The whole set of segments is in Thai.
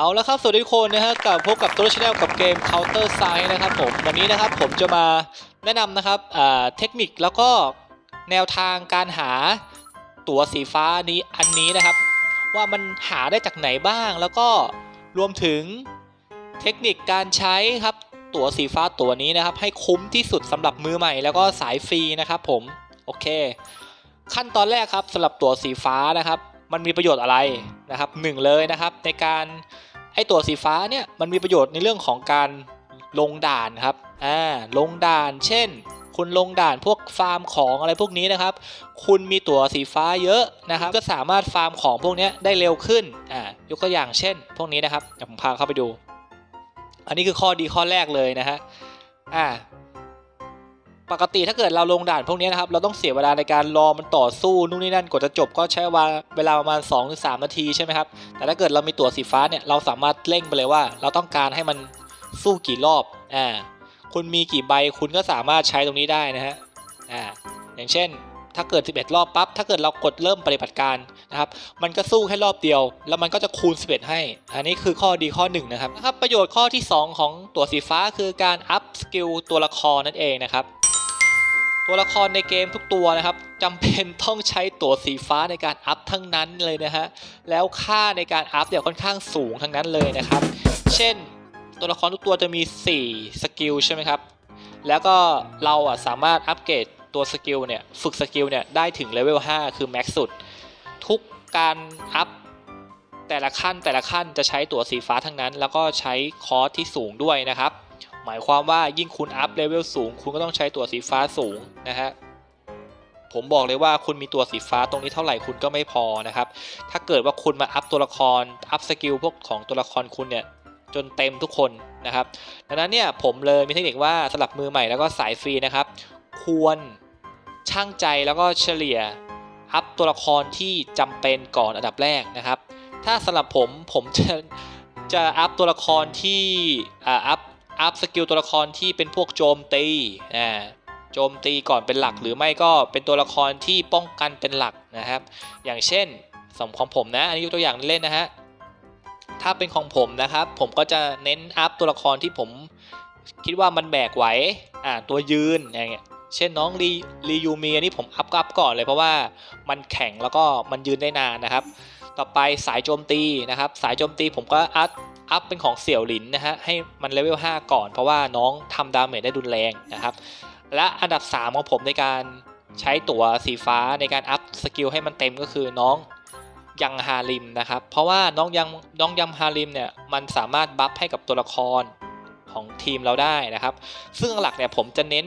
เอาละครับสวัสดีทุกคนนะฮะกับพบกับตัวชแนลกับเกม Counter Side นะครับผมวันนี้นะครับผมจะมาแนะนำนะครับเทคนิคแล้วก็แนวทางการหาตั๋วสีฟ้านี้อันนี้นะครับ ว่ามันหาได้จากไหนบ้าง แล้วก็รวมถึงเทคนิคการใช้ครับตั๋วสีฟ้าตั๋วนี้นะครับ ให้คุ้มที่สุดสำหรับมือใหม่ แล้วก็สายฟรีนะครับผมโอเค ขั้นตอนแรกครับสำหรับตั๋วสีฟ้านะครับ มันมีประโยชน์อะไรนะครับหนึ่งเลยนะครับในการไอตัวสีฟ้าเนี่ยมันมีประโยชน์ในเรื่องของการลงด่านครับอ่าลงด่าน เช่น คุณลงด่านพวกฟาร์มของอะไรพวกนี้นะครับ คุณมีตั๋วสีฟ้าเยอะนะครับ ก็สามารถฟาร์มของพวกนี้ได้เร็วขึ้นอ่ายกตัวอย่างเช่น พวกนี้นะครับเดี๋ยวผมพาเข้าไปดู อันนี้คือข้อดีข้อแรกเลยนะฮะอ่า ปกติถ้าเกิดเราลงด่านพวกนี้นะครับ เราต้องเสียเวลาในการรอมันต่อสู้นู่นนี่นั่นกว่าจะจบก็ใช้เวลาเวลาประมาณ2อถึงสนาทีใช่ไหมครับ แต่ถ้าเกิดเรามีตั๋วสีฟ้าเนี่ยเราสามารถเร่งไปเลยว่า เราต้องการให้มันสู้กี่รอบอ่าคุณมีกี่ใบคุณก็สามารถใช้ตรงนี้ได้นะฮะอ่าอย่างเช่น ถ้าเกิด 11 รอบปั๊บถ้าเกิดเรากดเริ่มปฏิบัติการนะครับมันก็สู้แค่รอบเดียว แล้วมันก็จะคูณ 11 ให้ อันนี้คือข้อดีข้อหนึ่งนะครับนะครับ ประโยชน์ข้อที่ 2 ของตัวสีฟ้าคือการอัพสกิลตัวละครนั่นเองนะครับ ตัวละครในเกมทุกตัวนะครับจำเป็นต้องใช้ตั๋วสีฟ้าในการอัพทั้งนั้นเลยนะฮะแล้วค่าในการอัพเนี่ยวค่อนข้างสูงทั้งนั้นเลยนะครับ เช่น ตัวละครทุกตัวจะมี 4 สกิลใช่ไหมครับแล้วก็เราอะสามารถอัปเกรดตัวสกิลเนี่ยฝึกสกิลเนี่ยได้ถึงเลเวล5คือแม็กซ์สุด ทุกการอัพแต่ละขั้นแต่ละขั้นจะใช้ตั๋วสีฟ้าทั้งนั้น แล้วก็ใช้คอร์สที่สูงด้วยนะครับ หมายความว่ายิ่งคุณอัพเลเวลสูง คุณก็ต้องใช้ตัวสีฟ้าสูงนะฮะผมบอกเลยว่าคุณมีตัวสีฟ้าตรงนี้เท่าไหร่คุณก็ไม่พอนะครับ ถ้าเกิดว่าคุณมาอัพตัวละคร อัพสกิลพวกของตัวละครคุณเนี่ยจนเต็มทุกคนนะครับ ดังนั้นเนี่ยผมเลยมีเทคนิคว่าสำหรับมือใหม่แล้วก็สายฟรีนะครับ ควรช่างใจแล้วก็เฉลี่ยอัพตัวละครที่จำเป็นก่อนอันดับแรกนะครับ ถ้าสำหรับผมผมจะจะอัพตัวละครที่อัพ อัพสกิลตัวละครที่เป็นพวกโจมตีอ่าโจมตีก่อนเป็นหลักหรือไม่ก็เป็นตัวละครที่ป้องกันเป็นหลักนะครับ อย่างเช่นสมของผมนะ อันนี้ยกตัวอย่างเล่นนะฮะ ถ้าเป็นของผมนะครับ ผมก็จะเน้นอัพตัวละครที่ผมคิดว่ามันแบกไหวอ่าตัวยืนอย่างเงี้ย เช่นน้องรีรียูมีอันนี้ผมอัพก็อัพก่อนเลยเพราะว่ามันแข็งแล้วก็มันยืนได้นานนะครับ ต่อไปสายโจมตีนะครับ สายโจมตีผมก็อัพ อัพเป็นของเสี่ยวหลินนะฮะให้มันเลเวล5ก่อน เพราะว่าน้องทำดาเมจได้รุนแรงนะครับ และอันดับ 3 ของผมในการใช้ตั๋วสีฟ้าในการอัพสกิลให้มันเต็มก็คือน้องยังฮาริมนะครับ เพราะว่าน้องยังน้องยังฮาริมเนี่ยมันสามารถบัฟให้กับตัวละครของทีมเราได้นะครับ ซึ่งหลักเนี่ยผมจะเน้น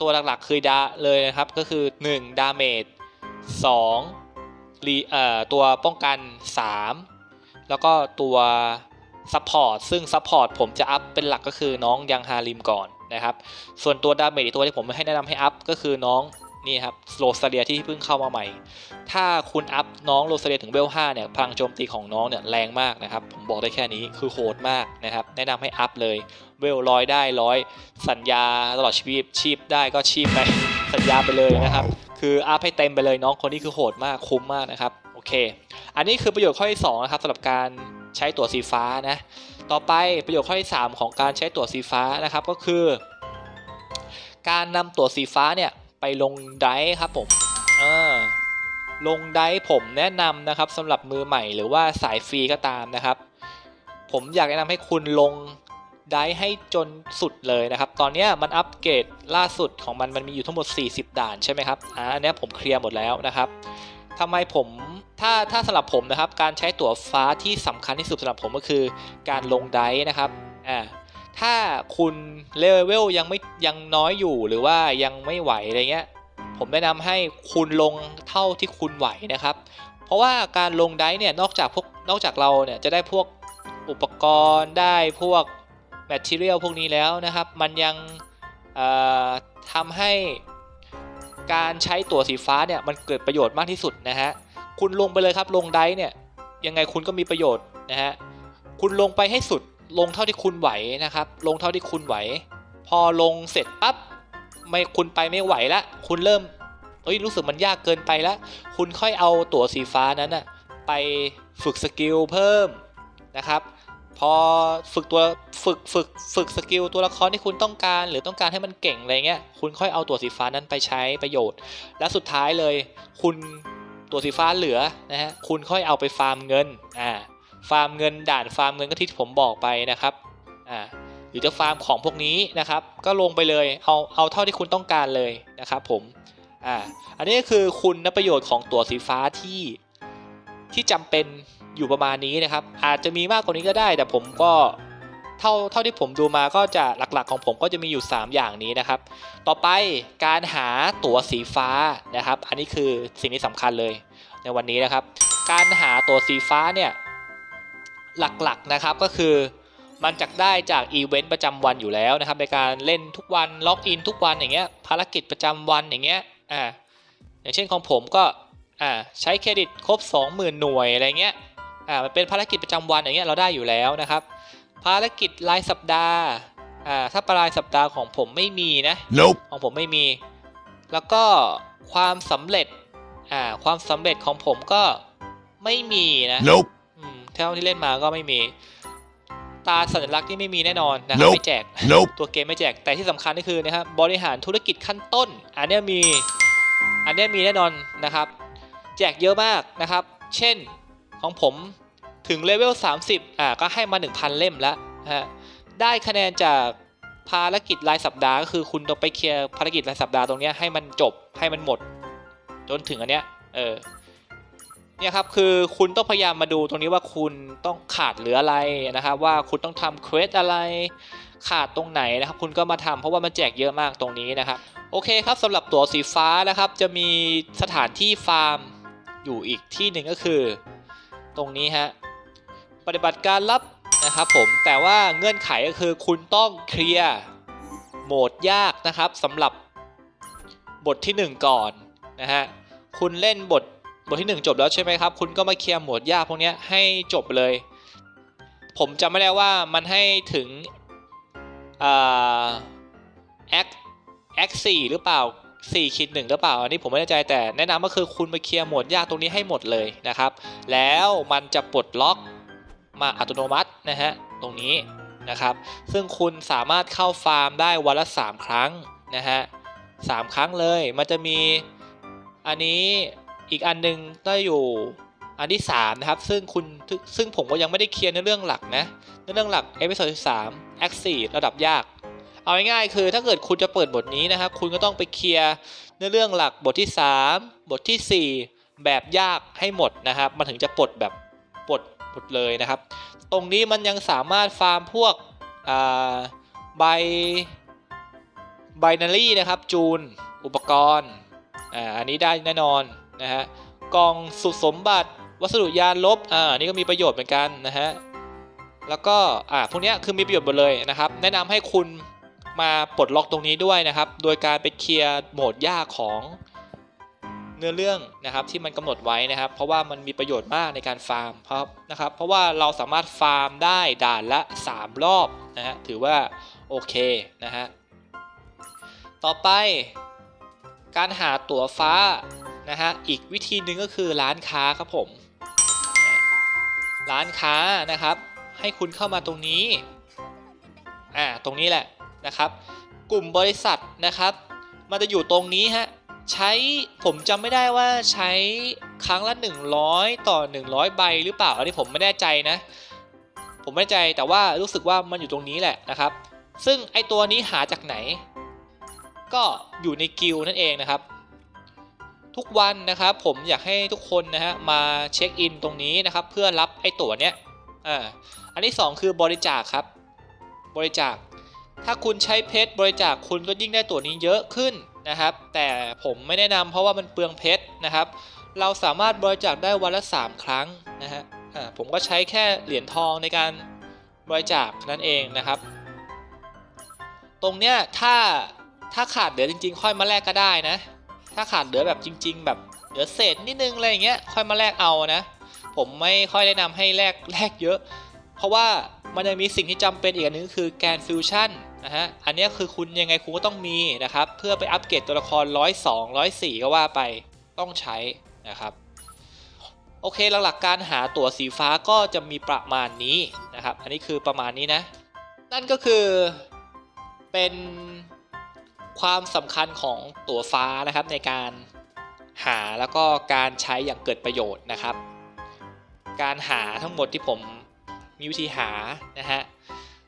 ตัวหลักๆคือดาเลยนะครับ ก็คือ 1 ดาเมจ2รีเอ่อตัวป้องกัน 3 แล้วก็ตัว ซัพพอร์ตซึ่งซัพพอร์ตผมจะอัพเป็นหลักก็คือน้องยังฮาริมก่อนนะครับ ส่วนตัวดาเมจอีกตัวที่ผมให้แนะนำให้อัพก็คือน้องนี่ครับโรสเลียที่เพิ่งเข้ามาใหม่ ถ้าคุณอัพน้องโรสเลียถึงเวล5เนี่ยพลังโจมตีของน้องเนี่ยแรงมากนะครับ ผมบอกได้แค่นี้คือโหดมากนะครับ แนะนำให้อัพเลย เวลร้อยได้ร้อยสัญญาตลอดชีพชีพได้ก็ชีพไปสัญญาไปเลยนะครับ คืออัพให้เต็มไปเลยน้องคนนี้คือโหดมากคุ้มมากนะครับ โอเค อันนี้คือประโยชน์ข้อที่2นะครับสำหรับการ ใช้ตั๋วสีฟ้านะ ต่อไปประโยชน์ข้อที่ 3 ของการใช้ตั๋วสีฟ้านะครับก็คือ การนำตั๋วสีฟ้าเนี่ยไปลงไดครับผมเออลงไดผมแนะนำนะครับสำหรับมือใหม่หรือว่าสายฟรีก็ตามนะครับ ผมอยากแนะนำให้คุณลงไดร์ให้จนสุดเลยนะครับ ตอนนี้มันอัปเกรดล่าสุดของมันมันมีอยู่ทั้งหมด 40 ด่านใช่ไหมครับ อ่าอันเนี้ยผมเคลียร์หมดแล้วนะครับ ทำไมผมถ้าถ้าสำหรับผมนะครับ การใช้ตั๋วฟ้าที่สำคัญที่สุดสำหรับผมก็คือการลงไดนะครับอ่าถ้าคุณเลเวลยังไม่ยังน้อยอยู่หรือว่ายังไม่ไหวอะไรเงี้ยผมแนะนำให้คุณลงเท่าที่คุณไหวนะครับ เพราะว่าการลงไดเนี่ยนอกจากพวกนอกจากเราเนี่ยจะได้พวกอุปกรณ์ได้พวกแมทเทียลพวกนี้แล้วนะครับ มันยังทำให้ การใช้ตั๋วสีฟ้าเนี่ยมันเกิดประโยชน์มากที่สุดนะฮะคุณลงไปเลยครับลงไดฟ์เนี่ยยังไงคุณก็มีประโยชน์นะฮะคุณลงไปให้สุดลงเท่าที่คุณไหวนะครับ ลงเท่าที่คุณไหว พอลงเสร็จปั๊บไม่คุณไปไม่ไหวละคุณเริ่มเอ้ยรู้สึกมันยากเกินไปละคุณค่อยเอาตั๋วสีฟ้านั้นอะไปฝึกสกิลเพิ่มนะครับ พอฝึกตัวฝึกฝึกฝึกสกิลตัวละครที่คุณต้องการ หรือต้องการให้มันเก่งอะไรเงี้ยคุณค่อยเอาตัวสีฟ้านั้นไปใช้ประโยชน์ และสุดท้ายเลย คุณตัวสีฟ้าเหลือนะฮะคุณค่อยเอาไปฟาร์มเงินอ่าฟาร์มเงินด่านฟาร์มเงินก็ที่ผมบอกไปนะครับอ่าหรือจะฟาร์มของพวกนี้นะครับ ก็ลงไปเลยเอาเอาเท่าที่คุณต้องการเลยนะครับผมอ่าอันนี้ก็คือคุณประโยชน์ของตัวสีฟ้าที่ ที่จำเป็นอยู่ประมาณนี้นะครับ อาจจะมีมากกว่านี้ก็ได้ แต่ผมก็เท่าเท่าที่ผมดูมาก็จะหลักๆของผมก็จะมีอยู่ 3 อย่างนี้นะครับ ต่อไปการหาตั๋วสีฟ้านะครับ อันนี้คือสิ่งที่สำคัญเลยในวันนี้นะครับ การหาตั๋วสีฟ้าเนี่ยหลักๆนะครับก็คือมันจะได้จากอีเวนต์ประจำวันอยู่แล้วนะครับในการเล่นทุกวันล็อกอินทุกวันอย่างเงี้ยภารกิจประจำวันอย่างเงี้ยอ่าอย่างเช่นของผมก็ อ่าใช้เครดิตครบ 20,000 หน่วยอะไรเงี้ยอ่ามันเป็นภารกิจประจำวันอย่างเงี้ยเราได้อยู่แล้วนะครับ ภารกิจรายสัปดาห์อ่าถ้าปลายสัปดาห์ของผมไม่มีนะ Nope. ของผมไม่มี แล้วก็ความสำเร็จอ่าความสำเร็จของผมก็ไม่มีนะ Nope. อืมเท่าที่เล่นมาก็ไม่มี ตาสัญลักษณ์นี่ไม่มีแน่นอนนะครับ Nope ไม่แจก Nope. ตัวเกมไม่แจกแต่ที่สำคัญก็คือนะครับบริหารธุรกิจขั้นต้น อันเนี้ยมีอันเนี้ยมีแน่นอนนะครับ แจกเยอะมากนะครับ เช่นของผมถึงเลเวล 30 อ่าก็ให้มา 1,000 เล่มแล้วนะฮะได้คะแนนจากภารกิจรายสัปดาห์ก็คือคุณต้องไปเคลียร์ภารกิจรายสัปดาห์ตรงนี้ให้มันจบให้มันหมด จนถึงอันเนี้ยเออเนี่ยครับคือคุณต้องพยายามมาดูตรงนี้ว่าคุณต้องขาดเหลืออะไรนะครับ ว่าคุณต้องทำเควสอะไร ขาดตรงไหนนะครับ คุณก็มาทำเพราะว่ามันแจกเยอะมากตรงนี้นะครับโอเคครับสำหรับตั๋วสีฟ้านะครับ จะมีสถานที่ฟาร์ม อยู่อีกที่หนึ่งก็คือ ตรงนี้ฮะปฏิบัติการลับนะครับผมแต่ว่าเงื่อนไขก็คือคุณต้องเคลียร์โหมดยากนะครับสำหรับบทที่ 1 ก่อนนะฮะคุณเล่นบทบทที่ 1 จบแล้วใช่ไหมครับ คุณก็มาเคลียร์โหมดยากพวกนี้ให้จบเลย ผมจำไม่ได้ว่ามันให้ถึงอ่าแอคแอคสี่หรือเปล่า 4คิดหนึ่งหรือเปล่า อันนี้ผมไม่แน่ใจแต่แนะนำก็คือคุณมาเคลียร์โหมดยากตรงนี้ให้หมดเลยนะครับ แล้วมันจะปลดล็อกมาอัตโนมัตินะฮะตรงนี้นะครับ ซึ่งคุณสามารถเข้าฟาร์มได้วันละ 3 ครั้งนะฮะสามครั้งเลย มันจะมีอันนี้อีกอันหนึงได้อยู่อันที่ 3 นะครับ ซึ่งคุณซึ่งผมก็ยังไม่ได้เคลียร์ในเรื่องหลักนะในเรื่องหลักเอพิโซดที่3แอคสี่ระดับยาก เอาง่ายๆคือถ้าเกิดคุณจะเปิดบทนี้นะครับ คุณก็ต้องไปเคลียร์ในเรื่องหลักบทที่ 3 บททีสี่ 4 แบบยากให้หมดนะครับ มันถึงจะปลดแบบปลดหมดเลยนะครับ ตรงนี้มันยังสามารถฟาร์มพวกใบไบนารี่นะครับ จูน อุปกรณ์อ่าอันนี้ได้แน่นอนนะฮะกล่องสุดสมบัติ วัสดุยานลบอ่าอันนี้ก็มีประโยชน์เหมือนกันนะฮะแล้วก็อ่าพวกเนี้ยคือมีประโยชน์หมดเลยนะครับ แนะนำให้คุณ มาปลดล็อกตรงนี้ด้วยนะครับ โดยการไปเคลียร์โหมดยากของเนื้อเรื่องนะครับที่มันกำหนดไว้นะครับ เพราะว่ามันมีประโยชน์มากในการฟาร์มครับนะครับ เพราะว่าเราสามารถฟาร์มได้ด่านละ 3 รอบนะฮะถือว่าโอเคนะฮะต่อไปการหาตั๋วฟ้านะฮะอีกวิธีหนึ่งก็คือร้านค้าครับผม ร้านค้านะครับ ให้คุณเข้ามาตรงนี้อ่าตรงนี้แหละ นะครับ กลุ่มบริษัทนะครับ มันจะอยู่ตรงนี้ฮะใช้ผมจำไม่ได้ว่าใช้ครั้งละ 100 ต่อ 100 ใบหรือเปล่าอันนี้ผมไม่แน่ใจนะ ผมไม่แน่ใจแต่ว่ารู้สึกว่ามันอยู่ตรงนี้แหละนะครับ ซึ่งไอตัวนี้หาจากไหน ก็อยู่ในกิลนั่นเองนะครับ ทุกวันนะครับผมอยากให้ทุกคนนะฮะมาเช็คอินตรงนี้นะครับ เพื่อรับไอตั๋วเนี้ยอ่าอันที่ 2 คือบริจาคครับ บริจาค ถ้าคุณใช้เพชรบริจาคคุณก็ยิ่งได้ตัวนี้เยอะขึ้นนะครับ แต่ผมไม่แนะนำเพราะว่ามันเปลืองเพชรนะครับ เราสามารถบริจาคได้วันละ 3 ครั้งนะฮะผมก็ใช้แค่เหรียญทองในการบริจาคนั่นเองนะครับ ตรงเนี้ยถ้าถ้าขาดเหลือจริง ๆ ค่อยมาแลกก็ได้นะ ถ้าขาดเหลือแบบจริง ๆ แบบเหลือเศษนิดนึงอะไรอย่างเงี้ยค่อยมาแลกเอานะ ผมไม่ค่อยแนะนำให้แลกแลกเยอะ เพราะว่ามันจะมีสิ่งที่จำเป็นอีกอันนึงคือแกนฟิวชั่น นะฮะ อันนี้คือคุณยังไงคุณก็ต้องมีนะครับ เพื่อไปอัปเกรดตัวละคร 102 104 ก็ว่าไปต้องใช้นะครับโอเคหลักๆการหาตั๋วสีฟ้าก็จะมีประมาณนี้นะครับ อันนี้คือประมาณนี้นะ นั่นก็คือเป็นความสำคัญของตั๋วฟ้านะครับในการหาแล้วก็การใช้อย่างเกิดประโยชน์นะครับ การหาทั้งหมดที่ผมมีวิธีหานะฮะ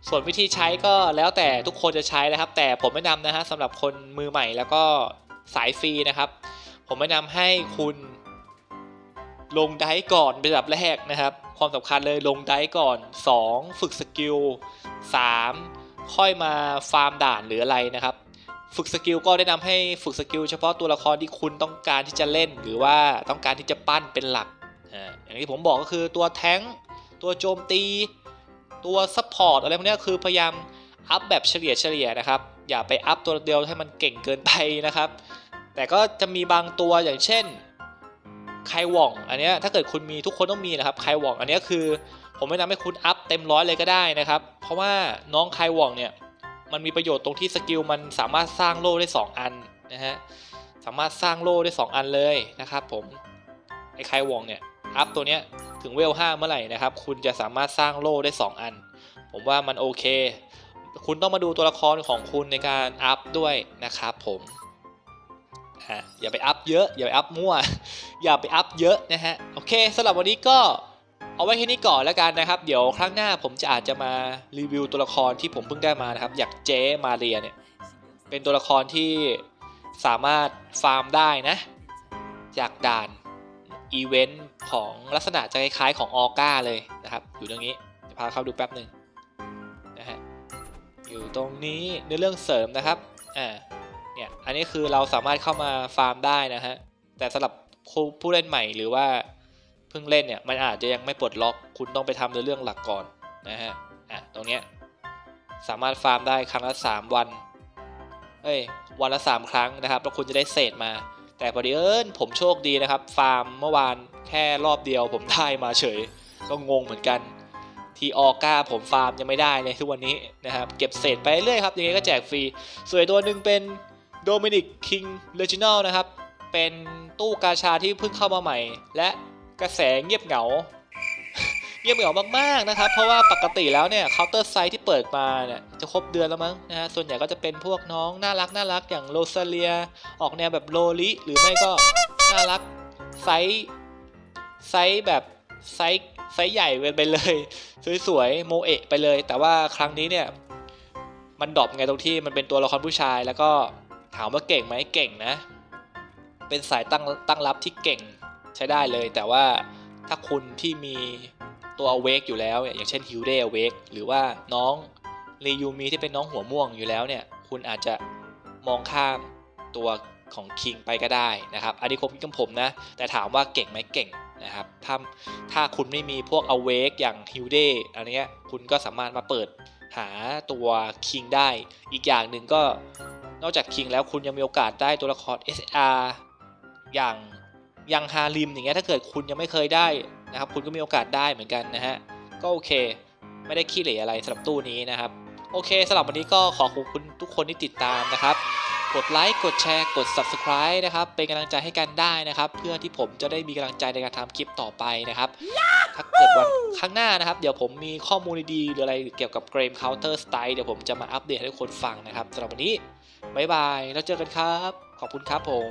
ส่วนวิธีใช้ก็แล้วแต่ทุกคนจะใช้นะครับ แต่ผมแนะนำนะฮะสำหรับคนมือใหม่แล้วก็สายฟรีนะครับ ผมแนะนำให้คุณลงไดฟ์ก่อนเป็นอันดับแรกนะครับ ความสำคัญเลยลงไดฟ์ก่อน 2 ฝึกสกิล 3 ค่อยมาฟาร์มด่านหรืออะไรนะครับ ฝึกสกิลก็แนะนำให้ฝึกสกิลเฉพาะตัวละครที่คุณต้องการที่จะเล่น หรือว่าต้องการที่จะปั้นเป็นหลักอ่าอย่างที่ผมบอกก็คือตัวแท้งตัวโจมตี ตัวซัพพอร์ตอะไรพวกนี้คือพยายามอัพแบบเฉลี่ยเฉลี่ยนะครับ อย่าไปอัพตัวเดียวให้มันเก่งเกินไปนะครับ แต่ก็จะมีบางตัวอย่างเช่นไคหว่อง อันนี้ถ้าเกิดคุณมีทุกคนต้องมีนะครับไคหว่อง อันนี้คือ ผมไม่นำให้คุณอัพเต็มร้อยเลยก็ได้นะครับ เพราะว่าน้องไคหว่องเนี่ยมันมีประโยชน์ตรงที่สกิลมันสามารถสร้างโล่ได้ 2 อันนะฮะสามารถสร้างโล่ได้ 2 อันเลยนะครับผมไอ้ไคหว่องเนี่ยอัพตัวเนี้ย ถึงเวล5เมื่อไหร่นะครับ คุณจะสามารถสร้างโล่ได้ 2 อัน ผมว่ามันโอเค คุณต้องมาดูตัวละครของคุณในการอัพด้วยนะครับผมอะอย่าไปอัพเยอะ อย่าไปอัพมั่ว อย่าไปอัพเยอะนะฮะ โอเคสำหรับวันนี้ก็เอาไว้แค่นี้ก่อนแล้วกันนะครับ เดี๋ยวครั้งหน้าผมจะอาจจะมารีวิวตัวละครที่ผมเพิ่งได้มานะครับ อย่างเจ๊มาเรียเนี่ย เป็นตัวละครที่สามารถฟาร์มได้นะ จากด่าน อีเวนต์ของลักษณะจะคล้ายๆของออก้าเลยนะครับ อยู่ตรงนี้จะพาเข้าดูแป๊บหนึ่งนะฮะอยู่ตรงนี้ในเรื่องเสริมนะครับอ่าเนี่ยอันนี้คือเราสามารถเข้ามาฟาร์มได้นะฮะแต่สำหรับผู้เล่นใหม่หรือว่าเพิ่งเล่นเนี่ยมันอาจจะยังไม่ปลดล็อกคุณต้องไปทำในเรื่องหลักก่อนนะฮะอะตรงเนี้ยสามารถฟาร์มได้ครั้งละ 3 วันเอ้ยวันละ 3 ครั้งนะครับแล้วคุณจะได้เศษมา แต่พอดีเอิญผมโชคดีนะครับ ฟาร์มเมื่อวานแค่รอบเดียวผมได้มาเฉย ก็งงเหมือนกัน ทีออก้าผมฟาร์มยังไม่ได้เลยทุกวันนี้นะครับ เก็บเศษไปเรื่อยครับยังไงก็แจกฟรีส่วนตัวหนึ่งเป็นโดมินิกคิงเลจิเนลนะครับ เป็นตู้กาชาที่เพิ่งเข้ามาใหม่ และกระแสเงียบเหงา เงียบเหงามากๆนะครับ เพราะว่าปกติแล้วเนี่ยเคาน์เตอร์ไซต์ที่เปิดมาเนี่ยจะครบเดือนแล้วมั้งนะฮะส่วนใหญ่ก็จะเป็นพวกน้องน่ารักน่ารักอย่างโรซาเลีย ออกแนวแบบโลลิหรือไม่ก็น่ารักไซส์ไซส์แบบไซส์ไซส์ใหญ่ไปเลย สวยๆโมเอะไปเลย แต่ว่าครั้งนี้เนี่ยมันดรอปไงตรงที่มันเป็นตัวละครผู้ชายแล้วก็ถามว่าเก่งไหมเก่งนะ เป็นสายตั้งตั้งรับที่เก่งใช้ได้เลย แต่ว่าถ้าคุณที่มี ตัวเวกอยู่แล้วเนี่ยอย่างเช่นฮิวเดอเวกหรือว่าน้องรียูมีที่เป็นน้องหัวม่วงอยู่แล้วเนี่ยคุณอาจจะมองข้ามตัวของคิงไปก็ได้นะครับอันนี้คงคิดกับผมนะ แต่ถามว่าเก่งไหมเก่งนะครับถ้าถ้าคุณไม่มีพวกอเวกอย่างฮิวเดอันเนี้ยคุณก็สามารถมาเปิดหาตัวคิงได้ อีกอย่างหนึ่งก็นอกจากคิงแล้วคุณยังมีโอกาสได้ตัวละคร SR อย่างยังฮาริมอย่างเงี้ยถ้าเกิดคุณยังไม่เคยได้ นะครับคุณก็มีโอกาสได้เหมือนกันนะฮะก็โอเค ไม่ได้ขี้เหร่อะไรสำหรับตู้นี้นะครับ โอเคสำหรับวันนี้ก็ขอขอบคุณทุกคนที่ติดตามนะครับกดไลค์ กดแชร์ กด subscribe นะครับ เป็นกำลังใจให้กันได้นะครับ เพื่อที่ผมจะได้มีกำลังใจในการทำคลิปต่อไปนะครับ ถ้าเกิดวันข้างหน้านะครับ เดี๋ยวผมมีข้อมูลดีๆหรืออะไรเกี่ยวกับเกม Counter Strike เดี๋ยวผมจะมาอัปเดตให้ทุกคนฟังนะครับสำหรับวันนี้ บ๊ายบาย แล้วเจอกันครับ ขอบคุณครับผม